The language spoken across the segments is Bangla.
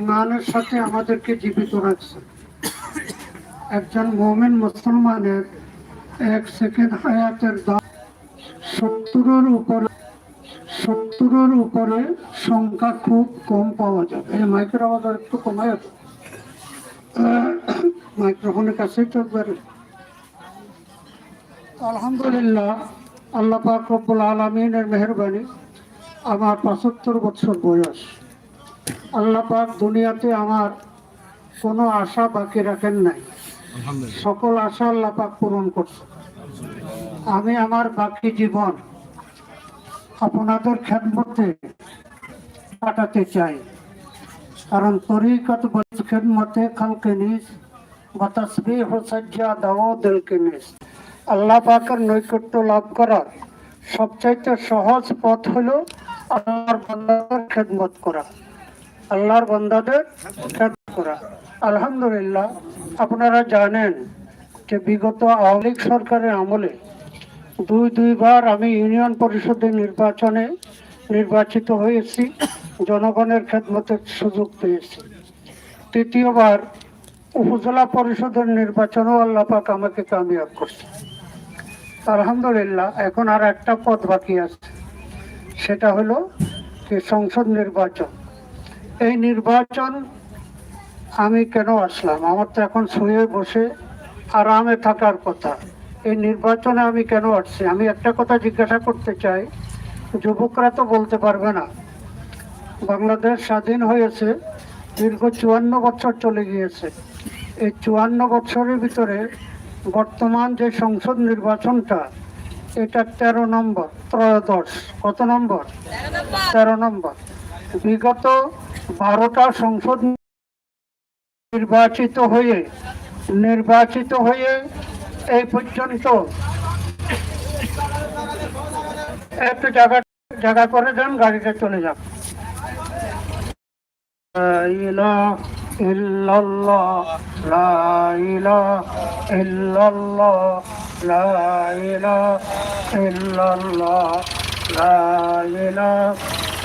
ইমানের সাথে আমাদেরকে জীবিত রাখছে। একজন মোমেন মুসলমানের এক সেকেন্ড হায়াতের দাম সত্তরের উপরে সত্তরের উপরে সংখ্যা খুব কম পাওয়া যাবে। এই মাইক্রো আওয়াজ একটু কমায় মাইক্রোফোনের কাছেই তো আলহামদুলিল্লাহ, আল্লাহ পাক রব্বুল আলমিনের মেহরবানি, আমার পঁচাত্তর বছর বয়স। আল্লাহ পাক দুনিয়াতে আমার কোনো আশা বাকি রাখেন নাই। সকল আশা আল্লাহ পাক পূরণ করছে। আমি আমার বাকি জীবন আপনাদের খেদমতে কাটাতে চাই। কারণ তরিকত খেদমতে খালকে নিজ বা তসবি হোসজ্জা দাও দিলকে নিজ। আল্লাহ পাকের নৈকট্য লাভ করার সবচাইতে সহজ পথ হলো আল্লাহর বান্দাদের খেদমত করা। আল্লাহর বান্দাদের করা। আলহামদুলিল্লাহ, আপনারা জানেন যে বিগত আওয়ামী লীগ সরকারের আমলে দুই, দুইবার আমি ইউনিয়ন পরিষদের নির্বাচনে নির্বাচিত হয়েছি, জনগণের খেদমতের সুযোগ পেয়েছি। তৃতীয়বার উপজেলা পরিষদের নির্বাচনও আল্লাহ পাক আমাকে কামিয়াব করছে। আলহামদুলিল্লাহ, এখন আর একটা পদ বাকি আছে। সেটা হলো যে সংসদ নির্বাচন। এই নির্বাচন আমি কেন আসলাম? আমার তো এখন শুয়ে বসে আরামে থাকার কথা। এই নির্বাচনে আমি কেন আসছি? আমি একটা কথা জিজ্ঞাসা করতে চাই। যুবকরা তো বলতে পারবে না। বাংলাদেশ স্বাধীন হয়েছে, দীর্ঘ চুয়ান্ন বছর চলে গিয়েছে। এই চুয়ান্ন বছরের ভিতরে বর্তমান যে সংসদ নির্বাচনটা, এটা তেরো নম্বর, ত্রয়োদশ। কত নম্বর? তেরো নম্বর। বিগত বারোটা সংসদ নির্বাচিত হয়ে নির্বাচিত হয়ে এই পর্যন্ত একটু জায়গা জায়গা করে দেন গাড়িটা চলে যান।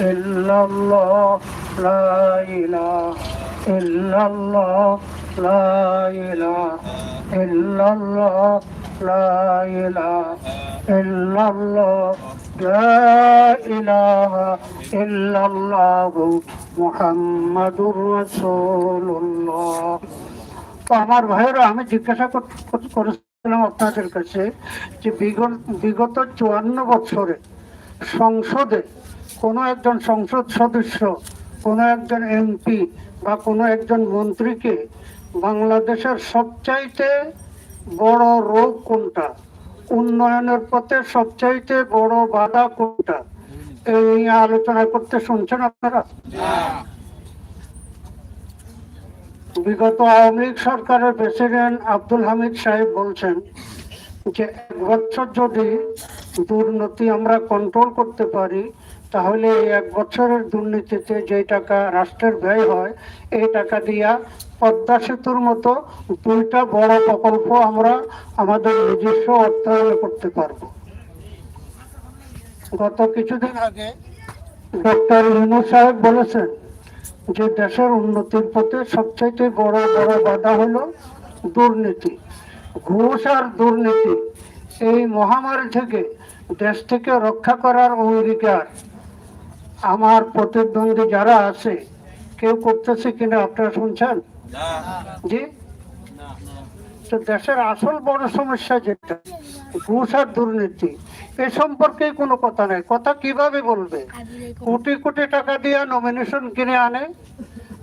ইল্লাল্লাহ। لا إله إلا الله لا إله إلا الله لا إله إلا الله لا إله إلا الله لا إله إلا الله لا إله إلا الله لا إله إلا الله محمد رسول الله তো আমার ভাইয়েরা আমি জিজ্ঞাসা কর- কর- করেছিলাম আপনাদের কাছে যে বিগত বিগত চুয়ান্ন বছরে সংসদে কোনো একজন সংসদ সদস্য কোনো একজন এমপি বা কোনো একজন মন্ত্রীকে বাংলাদেশের সবচাইতে বড় রোগ কোনটা? উন্নয়নের পথে সবচাইতে বড় বাধা কোনটা? এই আলোচনা করতে শুনছেন আপনারা? বিগত আওয়ামী লীগ সরকারের প্রেসিডেন্ট আব্দুল হামিদ সাহেব বলছেন যে এক বছর যদি দুর্নীতি আমরা কন্ট্রোল করতে পারি তাহলে এক বছরের দুর্নীতিতে যে টাকা রাষ্ট্রের ব্যয় হয়, এই টাকা দিয়া পদ্মা সেতুর মতো দুইটা বড় প্রকল্প আমরা আমাদের নিজস্ব অর্থায়নে করতে পারব। গত কিছুদিন আগে ডক্টর ইনু সাহেব বলেছেন যে দেশের উন্নতির পথে সবচাইতে বড় বড় বাধা হলো দুর্নীতি। ঘুষ আর দুর্নীতি, এই মহামারী থেকে দেশ থেকে রক্ষা করার অঙ্গীকার। আমার প্রতিদ্বন্দ্বী যারা আছে কেউ করতেছে কিনা আপনারা শুনছেন? জি? তো দেশের আসল বড় সমস্যা যেটা ঘুষ আর দুর্নীতি এ সম্পর্কে কোনো কথা নাই। কথা কীভাবে বলবে? কোটি কোটি টাকা দিয়ে নমিনেশন কিনে আনে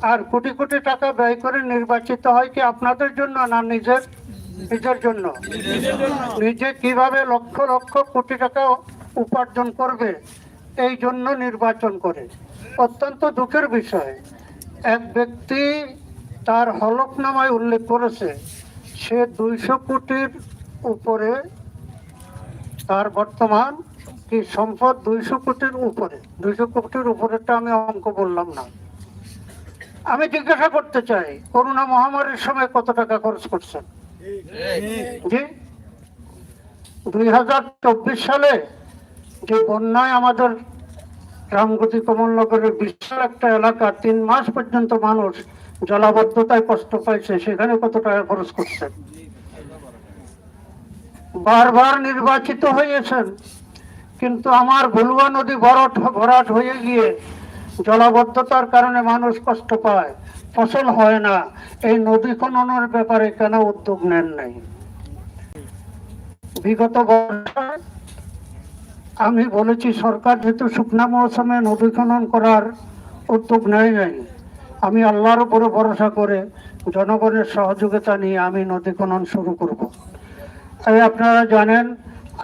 আর কোটি কোটি টাকা ব্যয় করে নির্বাচিত হয় কি আপনাদের জন্য না নিজের? নিজের জন্য। নিজে কীভাবে লক্ষ লক্ষ কোটি টাকা উপার্জন করবে? এই জন্য নির্বাচন করে। অত্যন্ত দুঃখের বিষয়। এক ব্যক্তি তার হলফনামায় উল্লেখ করেছে সে দুইশো কোটির উপরে তার বর্তমান কি সম্পদ দুইশো কোটির উপরে? দুইশো কোটির উপরেটা আমি অঙ্ক বললাম না। আমি জিজ্ঞাসা করতে চাই করোনা মহামারীর সময় কত টাকা খরচ করছেন? জি। দুই হাজার চব্বিশ সালে যে বন্যায় আমাদের রামগতি কমলনগরের বিশাল একটা এলাকা তিন মাস পর্যন্ত মানুষ জলাবদ্ধতায় কষ্ট পাইছে, সেখানে কত টাকা খরচ করছেন বারবার নির্বাচিত হয়েছেন, কিন্তু আমার ভুলুয়া নদী ভরাট ভরাট হয়ে গিয়ে জলাবদ্ধতার কারণে মানুষ কষ্ট পায়, ফসল হয় না। এই নদী খননের ব্যাপারে কেন উদ্যোগ নেন নাই? বিগত বছর আমি বলেছি, সরকার যেহেতু শুকনা মৌসুমে নদী খনন করার উদ্যোগ নেয় নাই, আমি আল্লাহর উপরে ভরসা করে জনগণের সহযোগিতা নিয়ে আমি নদী খনন শুরু করব। তাই আপনারা জানেন,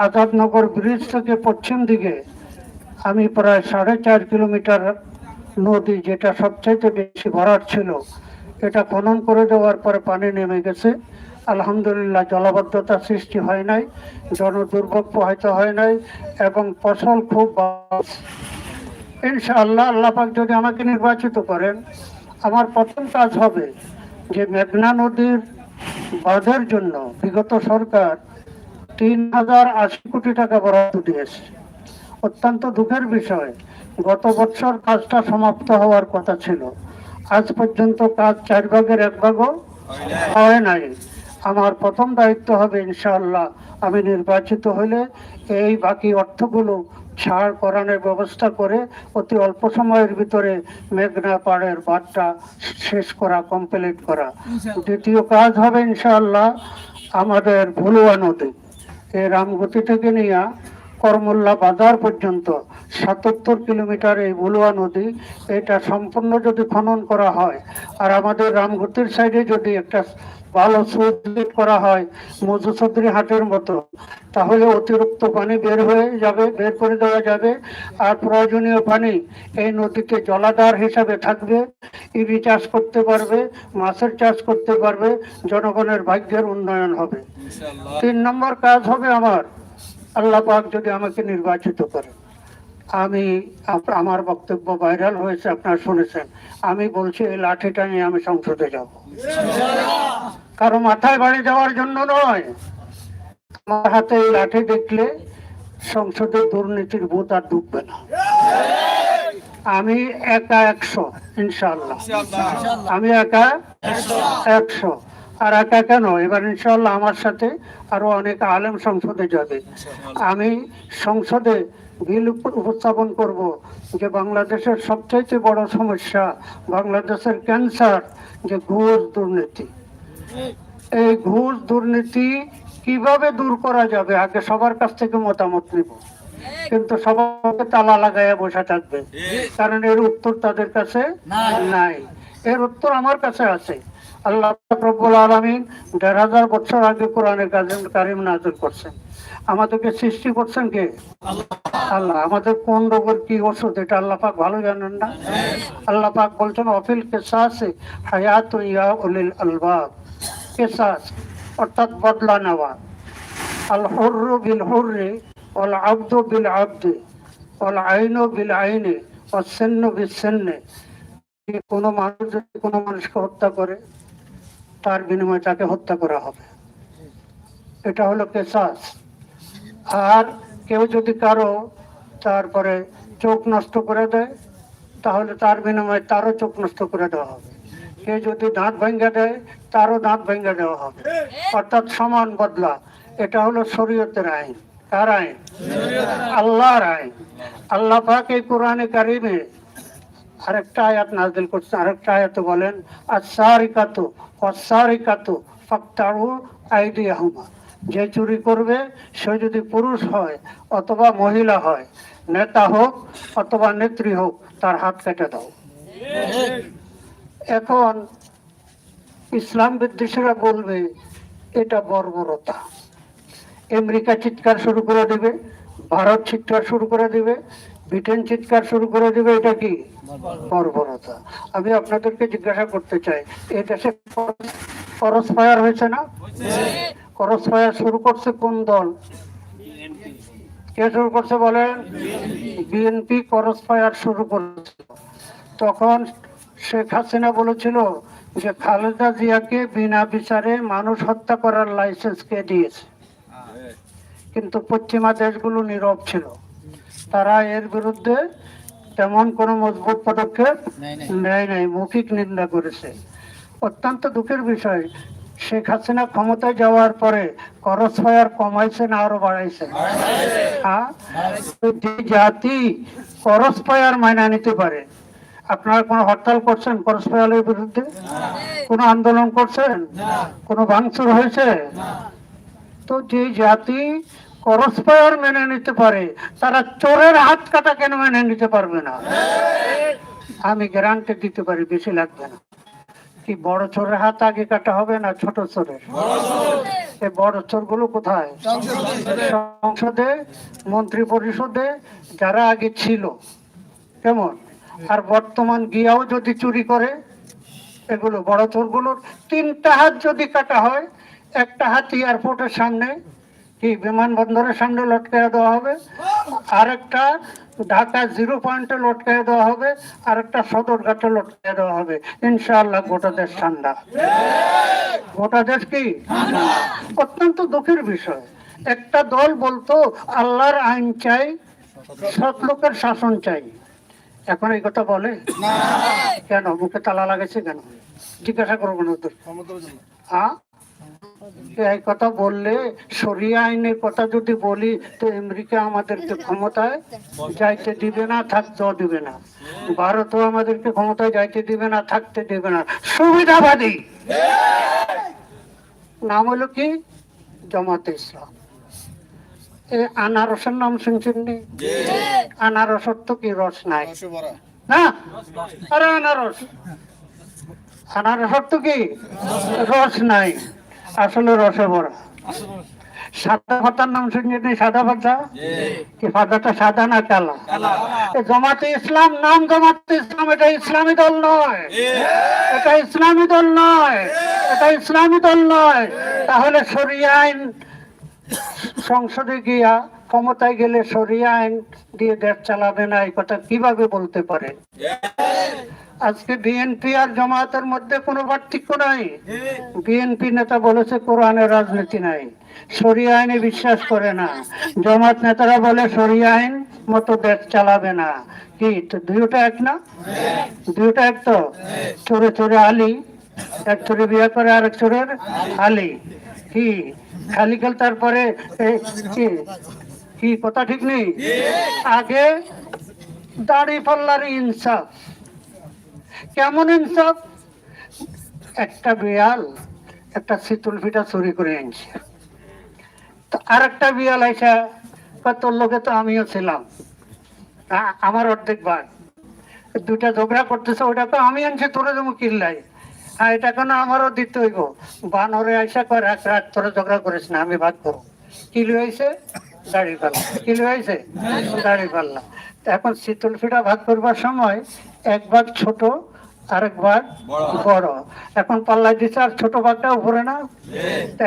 আজাদনগর ব্রিজ থেকে পশ্চিম দিকে আমি প্রায় সাড়ে চার কিলোমিটার নদী, যেটা সবচাইতে বেশি ভরাট ছিল, এটা খনন করে দেওয়ার পরে পানি নেমে গেছে। আলহামদুলিল্লাহ জলাবদ্ধতা সৃষ্টি হয় নাই, জনদুর্ভোগ প্রভাবিত হয় নাই এবং ফসল খুব। ইনশাআল্লাহ আল্লাহ পাক যদি আমাকে নির্বাচিত করেন, আমার প্রথম কাজ হবে যে মেঘনা নদীর বাঁধের জন্য বিগত সরকার তিন হাজার আশি কোটি টাকা বরাদ্দ দিয়েছে। অত্যন্ত দুঃখের বিষয়, গত বছর কাজটা সমাপ্ত হওয়ার কথা ছিল। আজ পর্যন্ত কাজ চার ভাগের এক ভাগও হয় নাই। আমার প্রথম দায়িত্ব হবে ইনশাআল্লাহ আমি নির্বাচিত হলে এই বাকি অর্থগুলো ছাড় করানোর ব্যবস্থা করে অতি অল্প সময়ের ভিতরে মেঘনা পাড়ের বাঁধটা শেষ করা কমপ্লিট করা। দ্বিতীয় কাজ হবে ইনশাআল্লাহ আমাদের ভুলুয়া নদী। এই রামগতি থেকে নিয়ে করমল্লা বাজার পর্যন্ত সাতাত্তর কিলোমিটার এই বুলুয়া নদী এটা সম্পূর্ণ যদি খনন করা হয় আর আমাদের রামগতির সাইডে যদি একটা ভালো গেট করা হয় মধুসদ্রি হাটের মতো। তাহলে অতিরিক্ত পানি বের হয়ে যাবে বের করে দেওয়া যাবে। আর প্রয়োজনীয় পানি এই নদীতে জলাধার হিসাবে থাকবে। ইবি চাষ করতে পারবে মাছের চাষ করতে পারবে জনগণের ভাগ্যের উন্নয়ন হবে। তিন নম্বর কাজ হবে আমার আল্লাহ পাক যদি আমাকে নির্বাচিত করে। আমি আমার বক্তব্য ভাইরাল হয়েছে আপনারা শুনেছেন। আমি বলছি এই লাঠিটা নিয়ে আমি সংসদে যাব। কারও মাথায় বাড়ি যাওয়ার জন্য নয়। আমার হাতে এই লাঠি দেখলে সংসদে দুর্নীতির ভূত আর ডুববে না। আমি একা একশো ইনশাল্লাহ আমি একা একশো। আর একা কেন এবার ইনশাল্লাহ আমার সাথে আরও অনেক আলেম সংসদে যাবে। আমি সংসদে বিল উপস্থাপন করব যে বাংলাদেশের সবচাইতে বড় সমস্যা বাংলাদেশের ক্যান্সার যে ঘুষ দুর্নীতি। এই ঘুষ দুর্নীতি কীভাবে দূর করা যাবে? আগে সবার কাছ থেকে মতামত নিব। কিন্তু সবাইকে তালা লাগাইয়া বসে থাকবে। কারণ এর উত্তর তাদের কাছে নাই। এর উত্তর আমার কাছে আছে। আল্লাহ রব্বুল আলমিন দেড় হাজার বছর আগে কোরআনে কারিম নাজির করছেন। আমাদেরকে সৃষ্টি করছেন কে? আল্লাহ। আমাদের কোন রোগের কি ওষুধ? এটা আল্লাহ পাক ভালো জানেন না। আল্লাহ পাক বলছেন, অফিল কেসাসে হায়াত ইয়া উলিল আলবাব। কেসাস অর্থাৎ বদলা নেওয়া। আল হুর্র বিল হুর্রে ওল আব্দ বিল আব্দে ওল আইন বিল আইনে ও সেন্ন বিল সেন্নে কোনো মানুষ যদি কোনো মানুষকে হত্যা করে, তার বিনিময়ে তাকে হত্যা করা হবে। এটা হলো কেসাস। আর কেউ যদি কারও তারপরে চোখ নষ্ট করে দেয়, তাহলে তার বিনিময়ে তারও চোখ নষ্ট করে দেওয়া হবে। কেউ যদি দাঁত ভেঙে দেয়, তারও দাঁত ভেঙে দেওয়া হবে। অর্থাৎ সমান বদলা। এটা হলো শরীয়তের আইন। কার আইন? আল্লাহর আইন। আল্লাহ পাক এই কোরআনে কারিমে আরেকটা আয়াত নাজিল করছেন আরেকটা আয়াতে বলেন আসারিকাতু অসারিকাতু ফাক্তারু আইডিয়াহুমা যে চুরি করবে, সে যদি পুরুষ হয় অথবা মহিলা হয়, নেতা হোক অথবা নেত্রী হোক, তার হাত কেটে দাও। এখন ইসলাম বিদ্বেষীরা বলবে, এটা বর্বরতা। আমেরিকা চিৎকার শুরু করে দেবে, ভারত চিৎকার শুরু করে দেবে, ব্রিটেন চিৎকার শুরু করে দেবে, এটা কি? বর্বরতা। আমি আপনাদেরকে জিজ্ঞাসা করতে চাই এই দেশে করস ফায়ার হয়েছে না? করস ফায়ার শুরু করছে কোন দল? কে শুরু করছে বলেন? বিএনপি। করস ফায়ার শুরু করছে। তখন শেখ হাসিনা বলেছিল যে খালেদা জিয়াকে বিনা বিচারে মানুষ হত্যা করার লাইসেন্স কে দিয়েছে। কিন্তু পশ্চিমা দেশগুলো নীরব ছিল। তারা এর বিরুদ্ধে তেমন কোনো মজবুত পদক্ষেপ নেয় নাই। মৌখিক নিন্দা করেছে। অত্যন্ত দুঃখের বিষয় শেখ হাসিনা ক্ষমতায় যাওয়ার পরে করস ফায়ার কমাইছে না আরও বাড়াইছে হ্যাঁ জাতি করস ফায়ার মাইনা নিতে পারে আপনারা কোনো হরতাল করছেন করস ফায়ারের বিরুদ্ধে? কোনো আন্দোলন করছেন? কোনো ভাঙচুর হয়েছে? তো যে জাতি করস ফায়ার মেনে নিতে পারে, তারা চোরের হাত কাটা কেন মেনে নিতে পারবে না? আমি গ্যারান্টি দিতে পারি, বেশি লাগবে না। কি বড় চোরের হাত আগে কাটা হবে না ছোট চোরের? এই বড় চোরগুলো কোথায়? সংসদে মন্ত্রী পরিষদে যারা আগে ছিল। কেমন? আর বর্তমান গিয়াও যদি চুরি করে, এগুলো বড় চোরগুলোর তিনটা হাত যদি কাটা হয়, একটা হাত এয়ারপোর্টের সামনে, কি বিমানবন্দরের সামনে লটকায় দেওয়া হবে, আরেকটা ঢাকা জিরো পয়েন্টে লটকায় দেওয়া হবে, আরেকটা সদরঘাটে লটকায় দেওয়া হবে। ইনশাআল্লাহ গোটা দেশ ঠান্ডা। গোটা দেশ কি? অত্যন্ত দুঃখের বিষয়। একটা দল বলতো, আল্লাহর আইন চাই, সৎ লোকের শাসন চাই। এখন এই কথা বলে? কেন? মুখে তালা লাগাইছে কেন? জিজ্ঞাসা করব না তো হ্যাঁ এই কথা বললে সরিয়া আইনের কথা যদি বলি তো আমেরিকা আমাদেরকে ক্ষমতায় যাইতে দিবে না থাকতেও দিবে না। ভারতও আমাদেরকে ক্ষমতায় যাইতে দিবে না থাকতে দিবে না। সুবিধাবাদী। নাম হলো কি? জামাতে ইসলাম। আনারসের নাম শুনছেন নি? আনারসের তো কি রস নাই? না? আরে আনারস। আনারসের তো কি? রস নাই। আসলে রসে ভরা সাদা পাতার নাম শুনছেন সাদা পাতা? কি পাতাটা সাদা না কালা? জামাতে ইসলাম নাম জামাতে ইসলাম এটা ইসলামী দল নয়। এটা ইসলামী দল নয়। এটা ইসলামী দল নয়। তাহলে সরিয়া আইন সংসদে গিয়া ক্ষমতায় গেলে সরিয়া আইন দিয়ে দেশ চালাবে না, এই কথা কীভাবে বলতে পারে? আজকে বিএনপি আর জামায়াতের মধ্যে কোনো পার্থক্য নাই। বিএনপি নেতা বলেছে কোরআনের রাজনীতি নাই। সরিয়া আইনে বিশ্বাস করে না। জামাত নেতারা বলে সরিয়া আইন মতো দেশ চালাবে না। কি, তো দুইটা এক না? দুইটা এক তো? চোরে চোরে আলী, এক চোরে বিয়ে করে আরেক চোরের আলী। কি? খালি খেল তারপরে কি? কথা ঠিক নেই? আগে দাড়ি পাল্লার ইনসাফ। কেমন ইনসাফ? একটা বিড়াল একটা শীতল ফিটা চুরি করে আনছে আর একটা বিড়াল আইসা তোর লোকে তো আমিও ছিলাম। আমার অর্ধেক ভাগ। দুটা ঝগড়া করতেছে ওটা তো আমি আনছি, তোরা যেমন কিল্লাই আর এটা কেন আমারও দিতে হইব? বানরে আইসা কয় এক রাত তোরা ঝগড়া করিস না, আমি ভাগ করব। কিলো হয়েছে দাড়ি পাল্লা। কিলো হয়েছে দাড়ি পাল্লা। এখন শীতল ফিটা ভাগ করবার সময় এক ভাগ ছোট আরেক ভাগ বড়। এখন পাল্লা দিছে আর ছোট বাঘটা উপরে না।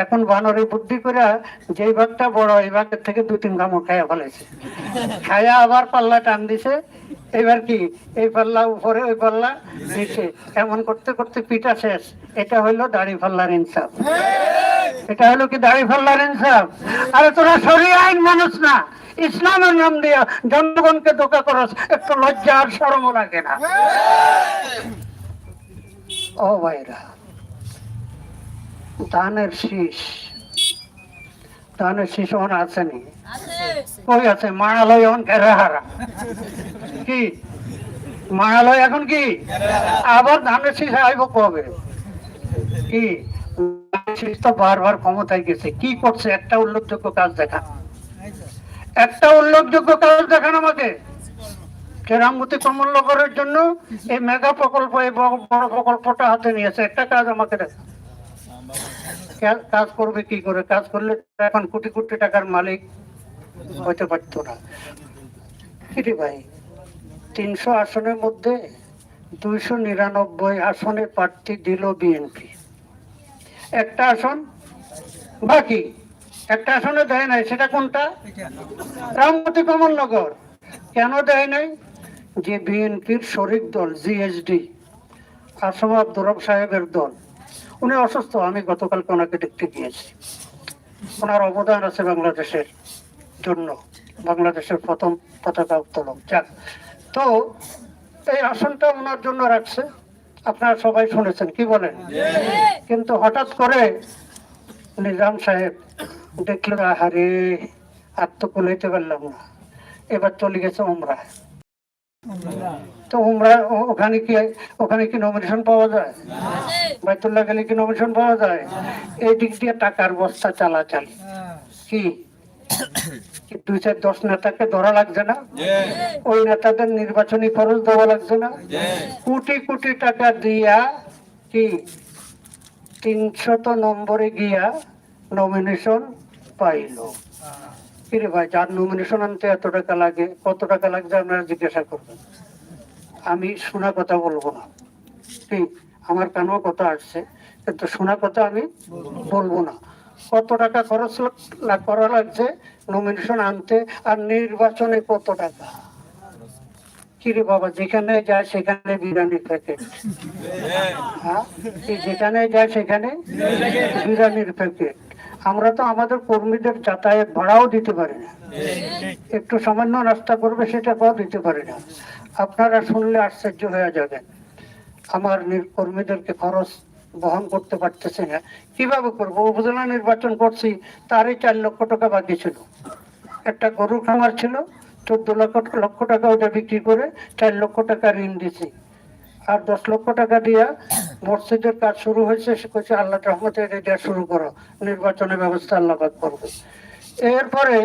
এখন বানরে বুদ্ধি করে যেই বাঘটা বড় এই বাঘের থেকে দু তিন গামো খাইয়া ফেলেছে খাইয়া আবার পাল্লা টান দিছে। এবার কি? এই পাল্লা উপরে ওই পাল্লা নিচে। এমন করতে করতে পিঠা শেষ। এটা হইল দাড়ি পাল্লার ইনসাফ। এটা হলো কি দাড়ি পাল্লার ইনসাফ? আরে তোরা সরি আইন মানুষ না। ইসলামের নাম দিয়ে জনগণকে ধোকা করস, একটু লজ্জা আর সরম লাগে না। ও ভাইরা ধানের শীষ। ধানের শীষ আসেনি কই আছে? মারালয় হারা কি? মারালয় এখন কি? আবার ধানের শীষ আইব কবে? কি? শীষ তো বারবার ক্ষমতায় গেছে। কি করছে? একটা উল্লেখযোগ্য কাজ দেখান। একটা উল্লেখযোগ্য কাজ দেখান আমাকে। কমলনগরের জন্য এই মেগা প্রকল্প এই বড় বড় প্রকল্পটা হাতে নিয়েছে। একটা কাজ আমাকে দেখা কাজ করবে কি করে? কাজ করলে এখন কোটি কোটি টাকার মালিক হইতে পারতো না। কিরে ভাই? তিনশো আসনের মধ্যে দুইশো নিরানব্বই আসনে প্রার্থী দিল বিএনপি। একটা আসন, বাকি। একটা আসনে দেয় নাই, সেটা কোনটা? রামপতি কমলনগর। কেন দেয় নাই? যে বিএনপির শরিক দল, জিএসডি, আসম আব্দুর সাহেবের দল। উনি অসুস্থ, আমি গতকালকে ওনাকে দেখতে গিয়েছি। ওনার অবদান আছে বাংলাদেশের জন্য। বাংলাদেশের প্রথম পতাকা উত্তোলন। যাক, তো এই আসনটা ওনার জন্য রাখছে। আপনারা সবাই শুনেছেন, কি বলেন? কিন্তু হঠাৎ করে নিজাম সাহেব দেখল আহারে, আর তো কুলাইতে পারলাম না। এবার চলে গেছে উমরা। তো উমরা ওখানে কি ওখানে কি নমিনেশন পাওয়া যায়? বাইতুল্লাহ গেলে কি নমিনেশন পাওয়া যায়? এই দিক দিয়ে টাকার বস্তা চালাচাল। কি? দুই চার দশ নেতাকে ধরা লাগছে না। ওই নেতাদের নির্বাচনী খরচ দেওয়া লাগছে না। কোটি কোটি টাকা দিয়া কি তিনশত নম্বরে গিয়া নমিনেশন পাইল। কিরে ভাই যার নমিনেশন আনতে এত টাকা লাগে কত টাকা লাগছে আপনারা জিজ্ঞাসা করবেন। আমি শোনা কথা বলব না। ঠিক আমার কানেও কথা আসছে? কিন্তু শোনা কথা আমি বলব না। কত টাকা খরচ করা লাগছে? নমিনেশন আনতে। আর নির্বাচনে কত টাকা? কিরে বাবা, যেখানে যায় সেখানে প্যাকেট যেখানে যায় সেখানে প্যাকেট আমরা তো আমাদের কর্মীদের যাতায়াত ভাড়াও দিতে পারি না। একটু সামান্য নাস্তা করবে সেটা পাও দিতে পারি না। আপনারা শুনলে আশ্চর্য হয়ে যাবেন। আমার কর্মীদেরকে খরচ বহন করতে পারতেছে না। কীভাবে করব? উপজেলা নির্বাচন করছি, তারই চার লক্ষ টাকা বাকি ছিল। একটা গরুর খামার ছিল, চোদ্দ লক্ষ লক্ষ টাকা ওটা বিক্রি করে চার লক্ষ টাকা ঋণ দিছি। আর দশ লক্ষ টাকা দিয়া মসজিদের কাজ শুরু হয়েছে, সে কইছে, আল্লাহ রহমতে এটা শুরু করো। নির্বাচনের ব্যবস্থা আল্লাহ করবে। এরপরে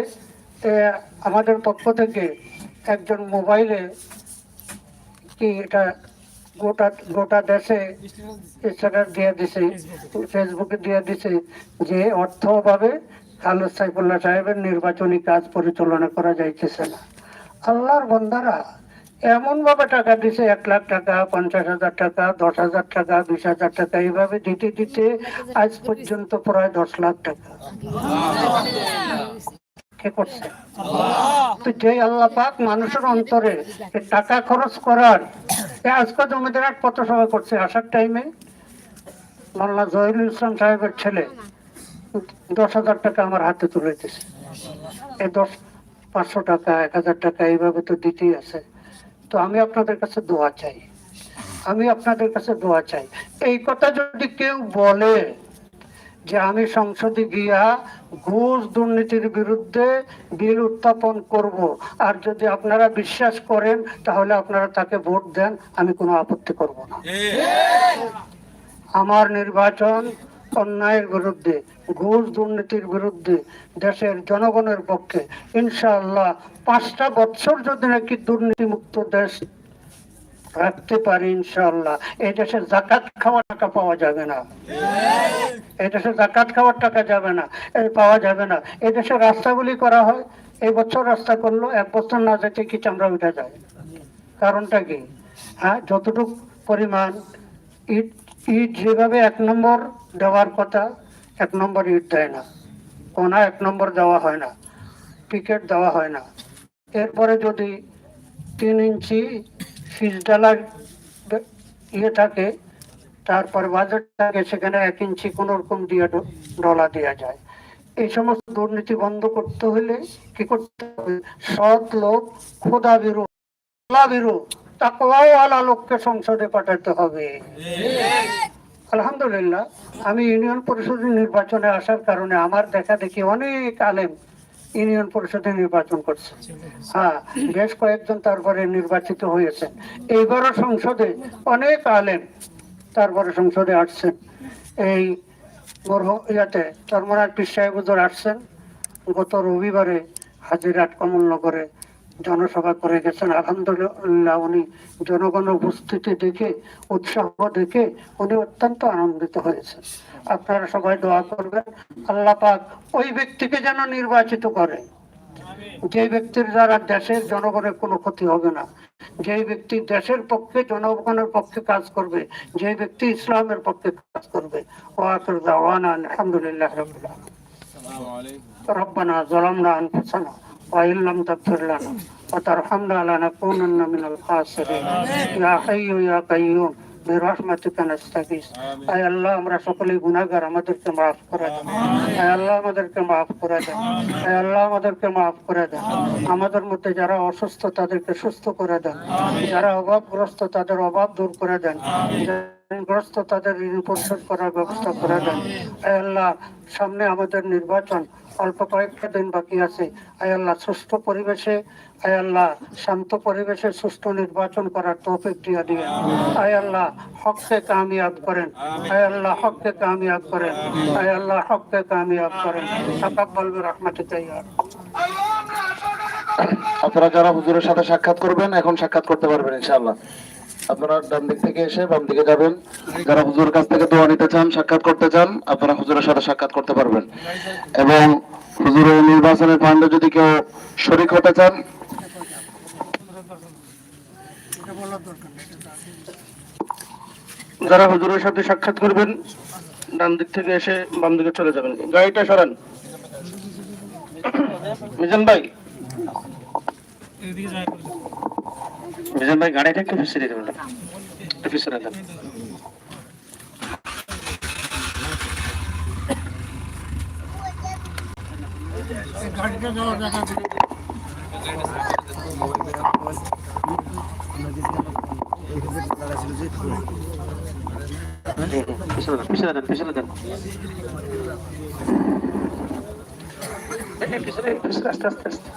আমাদের পক্ষ থেকে একজন মোবাইলে কি এটা গোটা গোটা দেশে স্ট্যাটাস দিয়ে দিছে ফেসবুকে দিয়ে দিছে যে অর্থ অভাবে খালেদ সাইফুল্লাহ সাহেবের নির্বাচনী কাজ পরিচালনা করা যাইতেছে না। আল্লাহর বন্দারা এমন ভাবে টাকা দিছে এক লাখ টাকা পঞ্চাশ হাজার টাকা দশ হাজার টাকা বিশ হাজার টাকা এইভাবে দিতে দিতে আজ পর্যন্ত প্রায় দশ লাখ টাকা। কে করছে? তো যে আল্লাহ পাক মানুষের অন্তরে টাকা খরচ করার আজকে জমিদার এক কত সভা করছে, আসার টাইমে মোল্লা জহিরুল ইসলাম সাহেবের ছেলে দশ হাজার টাকা আমার হাতে তুলে দিছে এই দশ, পাঁচশো টাকা, এক হাজার টাকা এইভাবে তো দিতেই আছে। তো আমি আপনাদের কাছে দোয়া চাই। আমি আপনাদের কাছে দোয়া চাই। এই কথা যদি কেউ বলে যে আমি সংসদে গিয়া ঘুষ দুর্নীতির বিরুদ্ধে বিল উত্থাপন করব। আর যদি আপনারা বিশ্বাস করেন, তাহলে আপনারা তাকে ভোট দেন, আমি কোনো আপত্তি করব না। আমার নির্বাচন অন্যায়ের বিরুদ্ধে, ঘুষ দুর্নীতির বিরুদ্ধে, দেশের জনগণের পক্ষে, ইনশাআল্লাহ পাঁচটা বছর যদি নাকি দুর্নীতিমুক্ত দেশ রাখতে পারি ইনশাল্লাহ এই দেশে জাকাত খাওয়ার টাকা পাওয়া যাবে না। এই দেশে জাকাত খাওয়ার টাকা যাবে না। এই পাওয়া যাবে না। এই দেশে রাস্তাগুলি করা হয়। এই বছর রাস্তা করল, এক বছর না যেতে কি চামড়া উঠে যায়? কারণটা কি? হ্যাঁ যতটুকু পরিমাণ ইট ইট যেভাবে এক নম্বর দেওয়ার কথা, এক নম্বর ইট দেয় না। কোনা এক নম্বর দেওয়া হয় না। পিকেট দেওয়া হয় না। এরপরে যদি তিন ইঞ্চি ফিস ডালার ইয়ে থাকে, তারপরে বাজেট থাকে, সেখানে এক ইঞ্চি কোন রকম দিয়ে ডলা দেওয়া যায়। এই সমস্ত দুর্নীতি বন্ধ করতে হলে কি করতে হবে? সৎ লোক, খোদা বিরু আল্লাহ বিরু তাকওয়াওয়ালা লোককে সংসদে পাঠাতে হবে। আলহামদুলিল্লাহ, আমি ইউনিয়ন পরিষদের নির্বাচনে আসার কারণে আমার দেখা দেখি অনেক আলেম ইউনিয়ন পরিষদে নির্বাচন করছে। হ্যাঁ বেশ কয়েকজন তারপরে নির্বাচিত হয়েছে। এইবারও সংসদে অনেক আলেন তারপরে সংসদে আসছেন। এই ইয়াতে চর্মনাথ পীর সাহেব আসছেন। গত রবিবারে হাজিরাট কমলনগরে জনসভা করে গেছেন আলহামদুলিল্লাহ উনি জনগণ উপস্থিতি দেখে উৎসাহ দেখে উনি অত্যন্ত আনন্দিত হয়েছেন আপনারা সবাই দোয়া করবেন আল্লাহ পাক ওই ব্যক্তিকে যেন নির্বাচিত করে যে ব্যক্তির দ্বারা দেশের জনগণের কোনো ক্ষতি হবে না যে ব্যক্তি দেশের পক্ষে জনগণের পক্ষে কাজ করবে যে ব্যক্তি ইসলামের পক্ষে কাজ করবে ওয়াকির দাওয়ানা আলহামদুলিল্লাহ রাব্বিল আলামিন ربنا ظلمنا أنفسنا وإن لم تغفر لنا وترحمنا لنكونن من الخاسرين يا حي يا قيوم বিরহমাতিকা নাস্তাগীস আয় আল্লাহ আমরা সকলেই গুনাহগার আমাদেরকে মাফ করে দেন আয় আল্লাহ আমাদেরকে মাফ করে দেন আয় আল্লাহ আমাদেরকে মাফ করে দেন আমাদের মধ্যে যারা অসুস্থ তাদেরকে সুস্থ করে দেন যারা অভাবগ্রস্ত তাদের অভাব দূর করে দেন ঋণগ্রস্ত তাদের ঋণ পরিশোধ করার ব্যবস্থা করে দেন আয় আল্লাহ সামনে আমাদের নির্বাচন অল্প কয়েকটা দিন বাকি আছে। আয় আল্লাহ, সুস্থ পরিবেশে, আয় আল্লাহ, শান্ত পরিবেশে সুস্থ নির্বাচন করার তৌফিক দিয়ে দিয়ে আয় আল্লাহ, হককে কামিয়াব করেন। আয় আল্লাহ, হককে কামিয়াব করেন। আয় আল্লাহ, হককে কামিয়াব করেন। তাকাব্বাল বিরহমাতিকা ইয়া আপনারা যারা হুজুরের সাথে সাক্ষাৎ করবেন, এখন সাক্ষাৎ করতে পারবেন ইনশাআল্লাহ। আপনারা ডান দিক থেকে এসে বাম দিকে যাবেন। যারা হুজুরের কাছ থেকে দোয়া নিতে চান, সাক্ষাৎ করতে চান, আপনারা হুজুরের সাথে সাক্ষাৎ করতে পারবেন। এবং হুজুরের নির্বাচনের ফান্ডে যদি কেউ শরিক হতে চান, যারা হুজুরের সাথে সাক্ষাৎ করবেন, ডান দিক থেকে এসে বাম দিকে চলে যাবেন। গাড়িটা সরান। মিজান ভাই। মিজান ভাই গাড়িটা একটু ফিসে দিতে বলুন একটু ফিসে দেন পিছনে দেন পিছনে দেন পিছনে দেন এই, পিছনে পিছনে আস্তে আস্তে আস্তে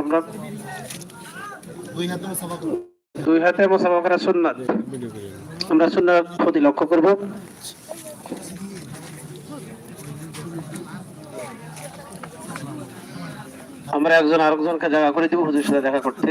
আমরা দুই হাতে মোসাফা করা সুন্নাত। আমরা সুন্নাত প্রতি লক্ষ্য করব। আমরা একজন আরেকজনকে জায়গা করে দিব হুজুর সাথে দেখা করতে।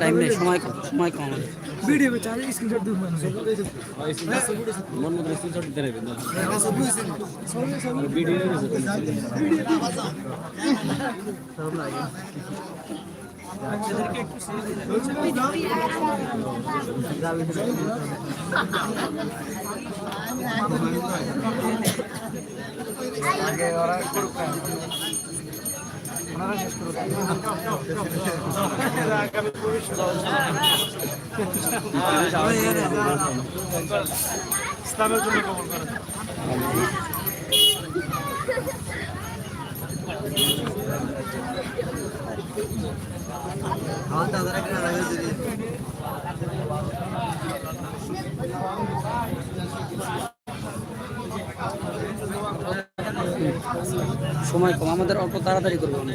টাইম নেই সময় সময় কম ভিডিও চাই স্ক্রিনশট মতো স্ক্রিনশট দিতে নেবেন ইসলামের জন্য কবল করেন সময় কম আমাদের অল্প তাড়াতাড়ি করব আমরা